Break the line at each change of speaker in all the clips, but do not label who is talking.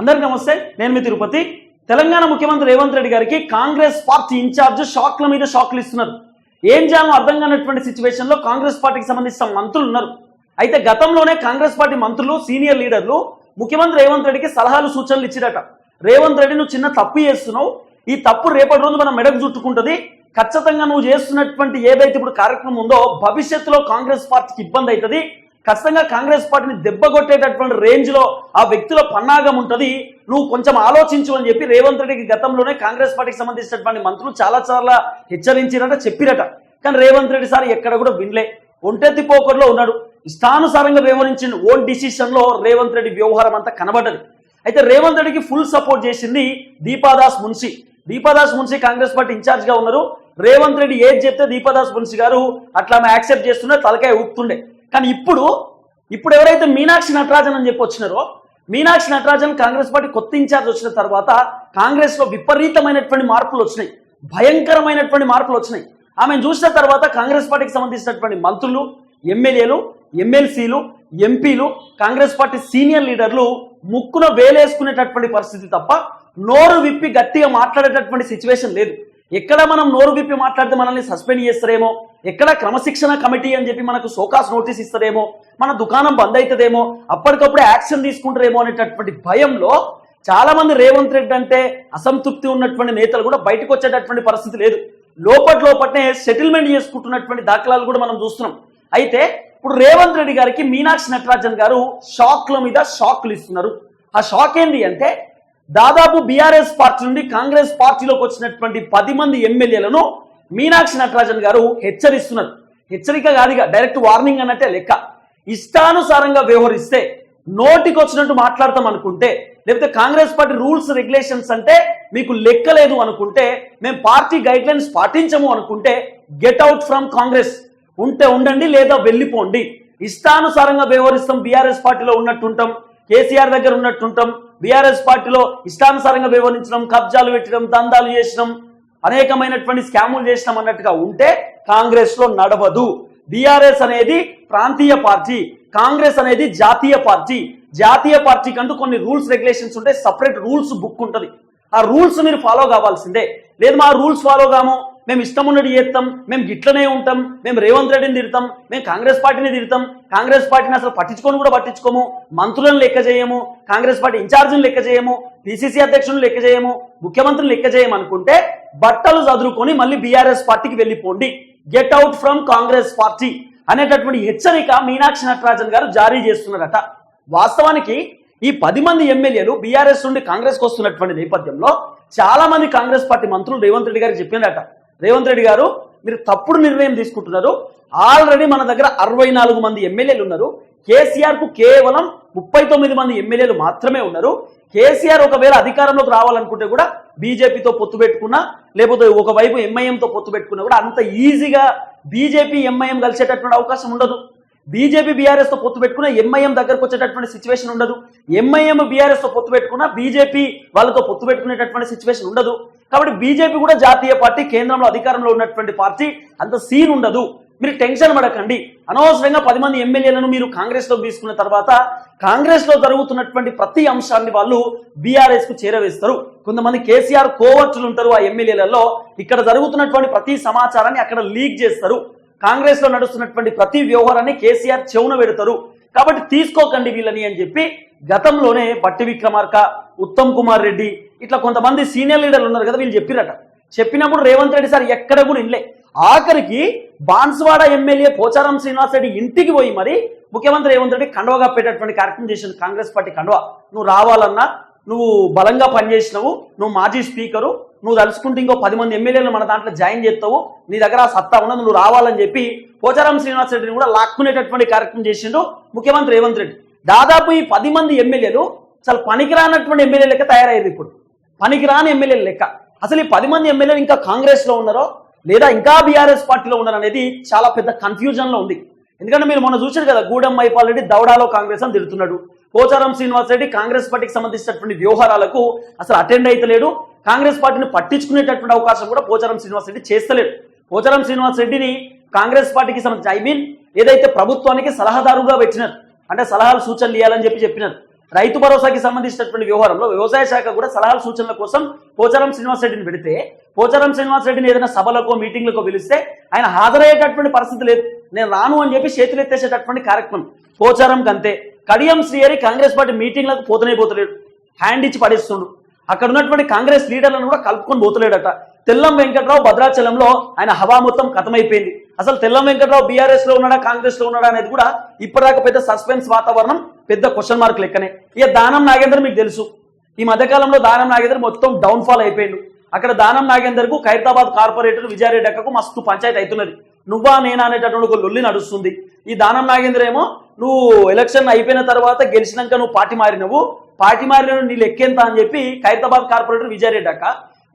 అందరికీ నమస్తే నేను మీ తిరుపతి. తెలంగాణ ముఖ్యమంత్రి రేవంత్ రెడ్డి గారికి కాంగ్రెస్ పార్టీ ఇన్ఛార్జ్ షాక్ల మీద షాక్లు ఇస్తున్నారు. ఏం చేయాలో అర్థం కానటువంటి సిచ్యువేషన్లో కాంగ్రెస్ పార్టీకి సంబంధించిన మంత్రులు ఉన్నారు. అయితే గతంలోనే కాంగ్రెస్ పార్టీ మంత్రులు సీనియర్ లీడర్లు ముఖ్యమంత్రి రేవంత్ రెడ్డికి సలహాలు సూచనలు ఇచ్చిరట. రేవంత్ రెడ్డి నువ్వు చిన్న తప్పు చేస్తున్నావు. ఈ తప్పు రేపటి రోజు మన మెడకు చుట్టుకుంటుంది. ఖచ్చితంగా నువ్వు చేస్తున్నటువంటి ఏదైతే ఇప్పుడు కార్యక్రమం ఉందో భవిష్యత్తులో కాంగ్రెస్ పార్టీకి ఇబ్బంది అవుతుంది. ఖచ్చితంగా కాంగ్రెస్ పార్టీని దెబ్బకొట్టేటటువంటి రేంజ్లో ఆ వ్యక్తుల పన్నాగం ఉంటుంది. నువ్వు కొంచెం ఆలోచించు అని చెప్పి రేవంత్ రెడ్డికి గతంలోనే కాంగ్రెస్ పార్టీకి సంబంధించినటువంటి మంత్రులు చాలా చాలా హెచ్చరించిరట చెప్పిరట. కానీ రేవంత్ రెడ్డి సార్ ఎక్కడ కూడా వినలే. ఒంటెత్తి పోకర్లో ఉన్నాడు. ఇష్టానుసారంగా వ్యవహరించిన ఓన్ డిసిషన్లో రేవంత్ రెడ్డి వ్యవహారం అంతా కనబడ్డది. అయితే రేవంత్ రెడ్డికి ఫుల్ సపోర్ట్ చేసింది దీపాదాస్ మున్షి. దీపాదాస్ మున్షి కాంగ్రెస్ పార్టీ ఇన్ఛార్జ్గా ఉన్నారు. రేవంత్ రెడ్డి ఏది చెప్తే దీపాదాస్ మున్షి గారు అట్లా ఆమె యాక్సెప్ట్ చేస్తుండే తలకాయ ఊపుతుండే. కానీ ఇప్పుడు ఇప్పుడు ఎవరైతే మీనాక్షి నటరాజన్ అని చెప్పి వచ్చినారో మీనాక్షి నటరాజన్ కాంగ్రెస్ పార్టీ కొత్త ఇన్ఛార్జ్ వచ్చిన తర్వాత కాంగ్రెస్లో విపరీతమైనటువంటి మార్పులు వచ్చినాయి. భయంకరమైనటువంటి మార్పులు వచ్చినాయి. ఆమెను చూసిన తర్వాత కాంగ్రెస్ పార్టీకి సంబంధించినటువంటి మంత్రులు ఎమ్మెల్యేలు ఎమ్మెల్సీలు ఎంపీలు కాంగ్రెస్ పార్టీ సీనియర్ లీడర్లు ముక్కున వేలేసుకునేటటువంటి పరిస్థితి తప్ప నోరు విప్పి గట్టిగా మాట్లాడేటటువంటి సిచ్యువేషన్ లేదు. ఎక్కడ మనం నోరు విప్పి మాట్లాడితే మనల్ని సస్పెండ్ చేస్తారేమో? ఎక్కడ క్రమశిక్షణ కమిటీ అని చెప్పి మనకు సోకాస్ నోటీస్ ఇస్తారేమో మన దుకాణం బంద్ అవుతుందేమో అప్పటికప్పుడు యాక్షన్ తీసుకుంటారేమో అనేటటువంటి భయంలో చాలా మంది రేవంత్ రెడ్డి అంటే అసంతృప్తి ఉన్నటువంటి నేతలు కూడా బయటకు వచ్చేటటువంటి పరిస్థితి లేదు. లోపటి లోపట్నే సెటిల్మెంట్ చేసుకుంటున్నటువంటి దాఖలాలు కూడా మనం చూస్తున్నాం. అయితే ఇప్పుడు రేవంత్ రెడ్డి గారికి మీనాక్షి నటరాజన్ గారు షాక్ల మీద షాక్లు ఇస్తున్నారు. ఆ షాక్ ఏంటి అంటే దాదాపు బీఆర్ఎస్ పార్టీ నుండి కాంగ్రెస్ పార్టీలోకి వచ్చినటువంటి పది మంది ఎమ్మెల్యేలను మీనాక్షి నటరాజన్ గారు హెచ్చరిస్తున్నారు హెచ్చరిక కాదుగా డైరెక్ట్ వార్నింగ్ అన్నట్టే లెక్క. ఇష్టానుసారంగా వ్యవహరిస్తే నోటికొచ్చినట్టు మాట్లాడతాం అనుకుంటే లేకపోతే కాంగ్రెస్ పార్టీ రూల్స్ రెగ్యులేషన్స్ అంటే మీకు లెక్కలేదు అనుకుంటే మేము పార్టీ గైడ్ లైన్స్ పాటించము అనుకుంటే గెట్ అవుట్ ఫ్రమ్ కాంగ్రెస్. ఉంటే ఉండండి లేదా వెళ్ళిపోండి. ఇష్టానుసారంగా వ్యవహరిస్తాం బీఆర్ఎస్ పార్టీలో ఉన్నట్టుంటాం కేసీఆర్ దగ్గర ఉన్నట్టుంటాం బీఆర్ఎస్ పార్టీలో ఇష్టానుసారంగా వ్యవహరించడం కబ్జాలు పెట్టడం దందాలు చేసినాం అనేకమైనటువంటి స్కాములు చేసినాం అన్నట్టుగా ఉంటే కాంగ్రెస్లో నడవదు. బీఆర్ఎస్ అనేది ప్రాంతీయ పార్టీ కాంగ్రెస్ అనేది జాతీయ పార్టీ. జాతీయ పార్టీ కంటూ కొన్ని రూల్స్ రెగ్యులేషన్స్ ఉంటాయి సపరేట్ రూల్స్ బుక్ ఉంటుంది. ఆ రూల్స్ మీరు ఫాలో కావాల్సిందే. లేదు మా రూల్స్ ఫాలో కాము. మేము ఇష్టం ఉన్నట్టు చేస్తాం. మేము గిట్లనే ఉంటాం. మేము రేవంత్ రెడ్డిని తిడతాం. మేము కాంగ్రెస్ పార్టీని తిడతాం. కాంగ్రెస్ పార్టీని అసలు పట్టించుకొని కూడా పట్టించుకోము. మంత్రులను లెక్క చేయము. కాంగ్రెస్ పార్టీ ఇన్ఛార్జిని లెక్క చేయము. పిసిసి అధ్యక్షులను లెక్క చేయము. ముఖ్యమంత్రిని లెక్క చేయమనుకుంటే బట్టలు చదువుకొని మళ్ళీ బీఆర్ఎస్ పార్టీకి వెళ్ళిపోండి. Get out from Congress party అనేటటువంటి హెచ్చరిక మీనాక్షి నటరాజన్ గారు జారీ చేస్తున్నారట. వాస్తవానికి ఈ పది మంది ఎమ్మెల్యేలు బీఆర్ఎస్ నుండి కాంగ్రెస్కి వస్తున్నటువంటి నేపథ్యంలో చాలా మంది కాంగ్రెస్ పార్టీ మంత్రులు రేవంత్ రెడ్డి గారు చెప్పినట రేవంత్ రెడ్డి గారు మీరు తప్పుడు నిర్ణయం తీసుకుంటున్నారు. ఆల్రెడీ మన దగ్గర అరవై నాలుగు మంది ఎమ్మెల్యేలు ఉన్నారు. కేసీఆర్కు కేవలం ముప్పై తొమ్మిది మంది ఎమ్మెల్యేలు మాత్రమే ఉన్నారు. కేసీఆర్ ఒకవేళ అధికారంలోకి రావాలనుకుంటే కూడా బీజేపీతో పొత్తు పెట్టుకున్నా లేకపోతే ఒకవైపు ఎంఐఎంతో పొత్తు పెట్టుకున్నా కూడా అంత ఈజీగా బీజేపీ ఎంఐఎం కలిసేటటువంటి అవకాశం ఉండదు. బీజేపీ బీఆర్ఎస్తో పొత్తు పెట్టుకున్న ఎంఐఎం దగ్గరకు వచ్చేటటువంటి సిచ్యువేషన్ ఉండదు. ఎంఐఎం బీఆర్ఎస్తో పొత్తు పెట్టుకున్న బీజేపీ వాళ్ళతో పొత్తు పెట్టుకునేటటువంటి సిచ్యువేషన్ ఉండదు. కాబట్టి బీజేపీ కూడా జాతీయ పార్టీ కేంద్రంలో అధికారంలో ఉన్నటువంటి పార్టీ అంత సీన్ ఉండదు. మీరు టెన్షన్ పడకండి. అనవసరంగా పది మంది ఎమ్మెల్యేలను మీరు కాంగ్రెస్లో తీసుకున్న తర్వాత కాంగ్రెస్లో జరుగుతున్నటువంటి ప్రతి అంశాన్ని వాళ్ళు బీఆర్ఎస్కు చేరవేస్తారు. కొంతమంది కేసీఆర్ కోవర్చులు ఉంటారు ఆ ఎమ్మెల్యేలలో. ఇక్కడ జరుగుతున్నటువంటి ప్రతి సమాచారాన్ని అక్కడ లీక్ చేస్తారు. కాంగ్రెస్లో నడుస్తున్నటువంటి ప్రతి వ్యవహారాన్ని కేసీఆర్ చెవున పెడతారు. కాబట్టి తీసుకోకండి వీళ్ళని అని చెప్పి గతంలోనే బట్టి విక్రమార్క ఉత్తమ్ కుమార్ రెడ్డి ఇట్లా కొంతమంది సీనియర్ లీడర్లు ఉన్నారు కదా వీళ్ళు చెప్పిరట. చెప్పినప్పుడు రేవంత్ రెడ్డి సార్ ఎక్కడ కూడా ఇన్లే ఆఖరికి బాన్స్వాడ ఎమ్మెల్యే పోచారం శ్రీనివాస్ రెడ్డి ఇంటికి పోయి మరి ముఖ్యమంత్రి రేవంత్ రెడ్డి కండవగా పెట్టేటువంటి కార్యక్రమం చేసింది. కాంగ్రెస్ పార్టీ కండవ. నువ్వు రావాలన్నా నువ్వు బలంగా పనిచేసినావు నువ్వు మాజీ స్పీకరు నువ్వు తలుచుకుంటే ఇంకో పది మంది ఎమ్మెల్యేలు మన దాంట్లో జాయిన్ చేస్తావు నీ దగ్గర సత్తా ఉన్నది నువ్వు రావాలని చెప్పి పోచారం శ్రీనివాస్ రెడ్డిని కూడా లాక్కునేటటువంటి కార్యక్రమం చేసిండు ముఖ్యమంత్రి రేవంత్ రెడ్డి. దాదాపు ఈ పది మంది ఎమ్మెల్యేలు అసలు పనికిరానటువంటి ఎమ్మెల్యే లెక్క తయారయ్యారు ఇప్పుడు. పనికిరాని ఎమ్మెల్యేల లెక్క. అసలు ఈ పది మంది ఎమ్మెల్యేలు ఇంకా కాంగ్రెస్లో ఉన్నారో లేదా ఇంకా బీఆర్ఎస్ పార్టీలో ఉన్నారు అనేది చాలా పెద్ద కన్ఫ్యూజన్లో ఉంది. ఎందుకంటే మీరు మొన్న చూశారు కదా గూడెం మైపాల్ రెడ్డి దౌడాలో కాంగ్రెస్ అని తిరుగుతున్నాడు. పోచారం శ్రీనివాస్ రెడ్డి కాంగ్రెస్ పార్టీకి సంబంధించినటువంటి వ్యవహారాలకు అసలు అటెండ్ అయితలేడు కాంగ్రెస్ పార్టీని పట్టించుకునేటటువంటి అవకాశం కూడా పోచారం శ్రీనివాస్ రెడ్డి చేస్తలేడు. పోచారం శ్రీనివాస్ రెడ్డిని కాంగ్రెస్ పార్టీకి సంబంధించి ఐ మీన్ ఏదైతే ప్రభుత్వానికి సలహాదారుగా పెట్టినారు అంటే సలహాలు సూచనలు ఇవ్వాలని చెప్పి చెప్పినారు రైతు భరోసాకి సంబంధించినటువంటి వ్యవహారంలో వ్యవసాయ శాఖ కూడా సలహాల సూచనల కోసం పోచారం శ్రీనివాసరెడ్డిని పెడితే పోచారం శ్రీనివాసరెడ్డిని ఏదైనా సభలకో మీటింగ్లకో పిలిస్తే ఆయన హాజరయ్యేటటువంటి పరిస్థితి లేదు. నేను రాను అని చెప్పి చేతులు ఎత్తేసేటటువంటి కార్యక్రమం. పోచారంకి అంతే. కడియం శ్రీహరి కాంగ్రెస్ పార్టీ మీటింగ్లకు పోతనే పోతలేడు. హ్యాండ్ ఇచ్చి పడేస్తుండు. అక్కడ ఉన్నటువంటి కాంగ్రెస్ లీడర్లను కూడా కలుపుకొని పోతలేడట. తెల్లం వెంకట్రావు భద్రాచలంలో ఆయన హవా మొత్తం కథమైపోయింది. అసలు తెల్ల వెంకట్రావు బీఆర్ఎస్లో ఉన్నాడా కాంగ్రెస్లో ఉన్నాడా అనేది కూడా ఇప్పటిదాకా పెద్ద సస్పెన్స్ వాతావరణం పెద్ద క్వశ్చన్ మార్క్ లెక్కనే. ఇక దానం నాగేందర్ మీకు తెలుసు. ఈ మధ్యకాలంలో దానం నాగేందర్ మొత్తం డౌన్ ఫాల్ అయిపోయిండు. అక్కడ దానం నాగేందర్కు ఖైరతాబాద్ కార్పొరేటర్ విజయారెడ్డి అక్కకు మస్తు పంచాయతీ అవుతున్నది. నువ్వా నేనా అనేటటువంటి ఒక లొల్లి నడుస్తుంది. ఈ దానం నాగేంద్ర ఏమో నువ్వు ఎలక్షన్ అయిపోయిన తర్వాత గెలిచినాక నువ్వు పార్టీ మారినవు. పార్టీ మారిన నీ లెక్కెంత అని చెప్పి ఖైరతాబాద్ కార్పొరేటర్ విజయారెడ్డి అక్క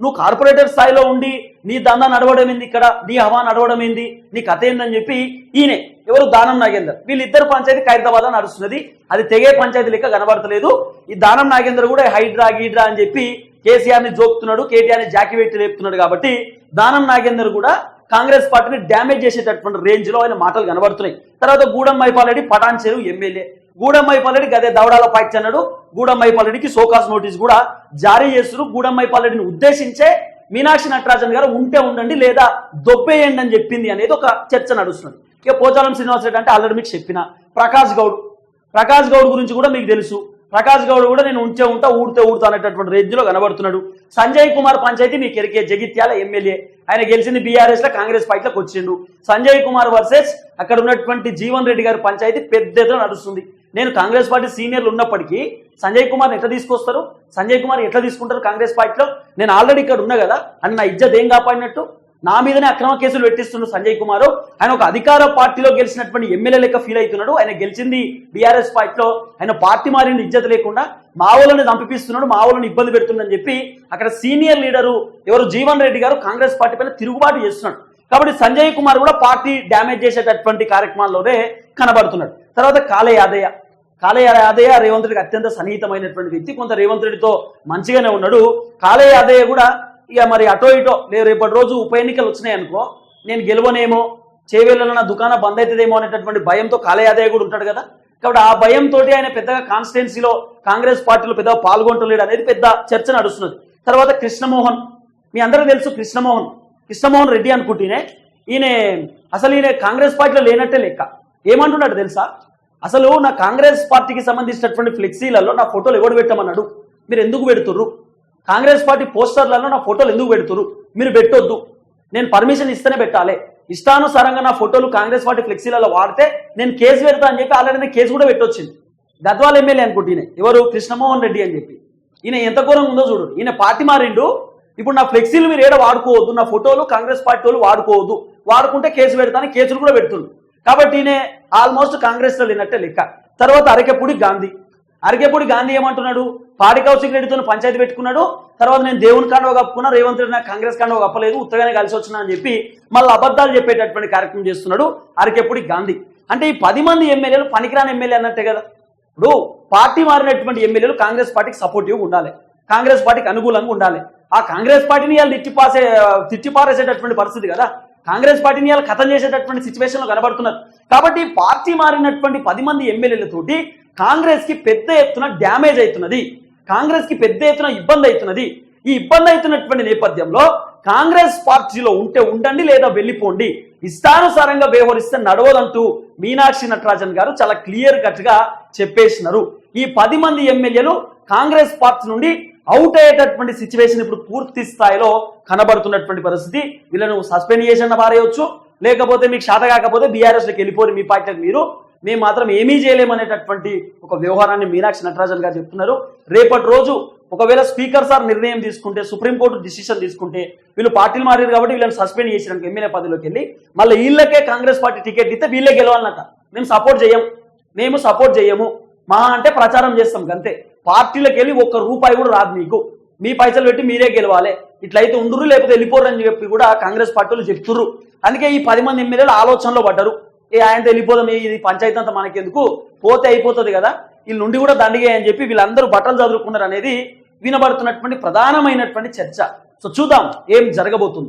నువ్వు కార్పొరేటర్ స్థాయిలో ఉండి నీ దందా నడవడం ఏంది ఇక్కడ? నీ హవా నడవడం ఏంది నీ కథ ఏందని చెప్పి ఈయనే ఎవరు దానం నాగేందర్? వీళ్ళిద్దరు పంచాయతీ ఖైరతాబాద్ నడుస్తున్నది. అది తెగే పంచాయతీ లెక్క కనబడతలేదు. ఈ దానం నాగేందర్ కూడా హైడ్రా గీడ్రా అని చెప్పి కేసీఆర్ని జోకుతున్నాడు కేటీఆర్ని జాకి పెట్టి లేపుతున్నాడు కాబట్టి దానం నాగేందర్ కూడా కాంగ్రెస్ పార్టీని డ్యామేజ్ చేసేటటువంటి రేంజ్లో ఆయన మాటలు కనబడుతున్నాయి. తర్వాత గూడెం మైపాలరెడ్డి పటాన్ చెరువు ఎమ్మెల్యే. గూడమ్మై మైపాలరెడ్డి గదే దవడాల పైకి అన్నాడు. గూడెం పల్లెడికి సోకాస్ నోటీస్ కూడా జారీ చేస్తున్నారు. గూడెం పల్లెడిని ఉద్దేశించే మీనాక్షి నటరాజన్ గారు ఉంటే ఉండండి లేదా దొబ్బేయండి అని చెప్పింది అనేది ఒక చర్చ నడుస్తుంది ఇక పోచారం శ్రీనివాసరెడ్డి అంటే ఆల్రెడీ మీకు చెప్పిన ప్రకాష్ గౌడ్. ప్రకాష్ గౌడ్ గురించి కూడా మీకు తెలుసు. ప్రకాష్ గౌడ్ కూడా నేను ఉంచే ఉంటా ఊడితే ఊడుతా అనేటటువంటి రేంజ్లో కనబడుతున్నాడు. సంజయ్ కుమార్ పంచాయతీ మీకు ఎరికే జగిత్యాల ఎమ్మెల్యే. ఆయన గెలిచింది బీఆర్ఎస్లో కాంగ్రెస్ పార్టీలోకి వచ్చిండు. సంజయ్ కుమార్ వర్సెస్ అక్కడ ఉన్నటువంటి జీవన్ రెడ్డి గారి పంచాయతీ పెద్ద ఎత్తున నడుస్తుంది. నేను కాంగ్రెస్ పార్టీ సీనియర్లు ఉన్నప్పటికీ సంజయ్ కుమార్ ఎట్లా తీసుకొస్తారు? సంజయ్ కుమార్ ఎట్లా తీసుకుంటారు కాంగ్రెస్ పార్టీలో? నేను ఆల్రెడీ ఇక్కడ ఉన్నా కదా అని నా ఇజ్జత్ ఏం కాపాడినట్టు? నా మీదనే అక్రమ కేసులు పెట్టిస్తున్నాడు సంజయ్ కుమార్. ఆయన ఒక అధికార పార్టీలో గెలిచినటువంటి ఎమ్మెల్యే లెక్క ఫీల్ అవుతున్నాడు. ఆయన గెలిచింది బీఆర్ఎస్ పార్టీలో. ఆయన పార్టీ మారిన ఇజ్జత లేకుండా మావోలను చంపిపిస్తున్నాడు మావోలను ఇబ్బంది పెడుతుందని చెప్పి అక్కడ సీనియర్ లీడరు ఎవరు జీవన్ రెడ్డి గారు కాంగ్రెస్ పార్టీ పైన తిరుగుబాటు చేస్తున్నాడు. కాబట్టి సంజయ్ కుమార్ కూడా పార్టీ డ్యామేజ్ చేసేటటువంటి కార్యక్రమాల్లోనే కనబడుతున్నాడు. తర్వాత కాలే యాదయ్య కాలే యాదయ్య రేవంత్ రెడ్డికి అత్యంత సన్నిహితమైనటువంటి వ్యక్తి. కొంత రేవంత్ రెడ్డితో మంచిగానే ఉన్నాడు. కాలే యాదయ్య కూడా ఇక మరి అటో ఇటో. లేదు రేపటి రోజు ఉప ఎన్నికలు వచ్చినాయి అనుకో నేను గెలవనేమో చేవేళ్ళలో నా దుకాణం బంద్ అవుతుందేమో అనేటటువంటి భయంతో కాలే యాదయ్య కూడా ఉంటాడు కదా. కాబట్టి ఆ భయంతో ఆయన పెద్దగా కాన్స్టిట్యున్సీలో కాంగ్రెస్ పార్టీలో పెద్దగా పాల్గొంటలేడు అనేది పెద్ద చర్చ నడుస్తున్నది. తర్వాత కృష్ణమోహన్. మీ అందరికీ తెలుసు కృష్ణమోహన్. కృష్ణమోహన్ రెడ్డి అనుకుంటేనే ఈయన అసలు ఈయన కాంగ్రెస్ పార్టీలో లేనట్టే లెక్క. ఏమంటున్నాడు తెలుసా? అసలు నా కాంగ్రెస్ పార్టీకి సంబంధించినటువంటి ఫ్లెక్సీలలో నా ఫోటోలు ఎవడు పెట్టమన్నాడు? మీరు ఎందుకు పెడుతుర్రు? కాంగ్రెస్ పార్టీ పోస్టర్లలో నా ఫోటోలు ఎందుకు పెడుతురు మీరు పెట్టొద్దు. నేను పర్మిషన్ ఇస్తేనే పెట్టాలి. ఇష్టానుసారంగా నా ఫోటోలు కాంగ్రెస్ పార్టీ ఫ్లెక్సీలలో వాడితే నేను కేసు పెడతా అని చెప్పి ఆల్రెడీ కేసు కూడా పెట్టొచ్చింది. గద్వాల ఎమ్మెల్యే అనుకుంటే ఎవరు? కృష్ణమోహన్ రెడ్డి అని చెప్పి. ఈయన ఎంత ఘోరంగా ఉందో చూడు. ఈయన పార్టీ మారిండు. ఇప్పుడు నా ఫ్లెక్సీలు మీరు ఏడ వాడుకోవద్దు? నా ఫోటోలు కాంగ్రెస్ పార్టీ వాళ్ళు వాడుకోవద్దు. వాడుకుంటే కేసు పెడతాను కేసులు కూడా పెడుతుంది కాబట్టి ఈయన ఆల్మోస్ట్ కాంగ్రెస్లో లేనట్టే లెక్క. తర్వాత అరకెప్పుడు గాంధీ. అరకెప్పుడు గాంధీ ఏమంటున్నాడు? పాడికౌ కౌశిక్ పంచాయతీ పెట్టుకున్నాడు. తర్వాత నేను దేవుని కాండవ కప్పుకున్నా రేవంత్ రెడ్డి నాకు కాంగ్రెస్ కాండవ కప్పలేదు ఉత్తగానే కలిసి వచ్చినా అని చెప్పి మళ్ళీ అబద్ధాలు చెప్పేటటువంటి కార్యక్రమం చేస్తున్నాడు అరకెప్పుడు గాంధీ. అంటే ఈ పది మంది ఎమ్మెల్యేలు పనికిరాని ఎమ్మెల్యే అన్నట్టే కదా. ఇప్పుడు పార్టీ మారినటువంటి ఎమ్మెల్యేలు కాంగ్రెస్ పార్టీకి సపోర్టివ్గా ఉండాలి. కాంగ్రెస్ పార్టీకి అనుకూలంగా ఉండాలి. ఆ కాంగ్రెస్ పార్టీని వాళ్ళు తిట్టిపాసే తిట్టిపారేసేటటువంటి పరిస్థితి కదా. కాంగ్రెస్ పార్టీని వాళ్ళు కథం చేసేటటువంటి సిచ్యువేషన్లో కనబడుతున్నారు. కాబట్టి పార్టీ మారినటువంటి పది మంది ఎమ్మెల్యేలతోటి కాంగ్రెస్కి పెద్ద ఎత్తున డ్యామేజ్ అవుతున్నది. కాంగ్రెస్కి పెద్ద ఎత్తున ఇబ్బంది అవుతున్నది. ఈ ఇబ్బంది అవుతున్నటువంటి నేపథ్యంలో కాంగ్రెస్ పార్టీలో ఉంటే ఉండండి లేదా వెళ్ళిపోండి. ఇష్టానుసారంగా వ్యవహరిస్తే నడవదంటూ మీనాక్షి నటరాజన్ గారు చాలా క్లియర్ కట్గా చెప్పేసినారు. ఈ పది మంది ఎమ్మెల్యేలు కాంగ్రెస్ పార్టీ నుండి అవుట్ అయ్యేటటువంటి సిచ్యువేషన్ ఇప్పుడు పూర్తి స్థాయిలో కనబడుతున్నటువంటి పరిస్థితి. వీళ్ళను సస్పెండ్ చేసిన పారేయవచ్చు లేకపోతే మీకు శాత కాకపోతే బీఆర్ఎస్లోకి వెళ్ళిపోరు మీ పార్టీకి మీరు. మేము మాత్రం ఏమీ చేయలేమనేటటువంటి ఒక వ్యవహారాన్ని మీనాక్షి నటరాజన్ గారు చెప్తున్నారు. రేపటి రోజు ఒకవేళ స్పీకర్ సార్ నిర్ణయం తీసుకుంటే సుప్రీంకోర్టు డిసిషన్ తీసుకుంటే వీళ్ళు పార్టీలు మారారు కాబట్టి వీళ్ళని సస్పెండ్ చేసినాక ఎమ్మెల్యే పదవిలోకి వెళ్ళి. మళ్ళీ వీళ్ళకే కాంగ్రెస్ పార్టీ టికెట్ ఇస్తే వీళ్ళే గెలవాలన్నట మేము సపోర్ట్ చేయం మేము సపోర్ట్ చేయము. మా అంటే ప్రచారం చేస్తాం అంతే పార్టీలకు వెళ్ళి ఒక్క రూపాయి కూడా రాదు మీకు. మీ పైసలు పెట్టి మీరే గెలవాలి. ఇట్లయితే ఉండురు లేకపోతే వెళ్ళిపోరు అని చెప్పి కూడా కాంగ్రెస్ పార్టీలు చెప్తుర్రు. అందుకే ఈ పది మంది ఎమ్మెల్యేలు ఆలోచనలో పడ్డారు. ఏ ఆయనతో వెళ్ళిపోదాం ఇది పంచాయతీ అంతా మనకెందుకు? పోతే అయిపోతుంది కదా. వీళ్ళు నుండి కూడా దండిగే అని చెప్పి వీళ్ళందరూ బట్టలు చదువుకున్నారు అనేది వినబడుతున్నటువంటి ప్రధానమైనటువంటి చర్చ. సో చూద్దాం ఏం జరగబోతుందో.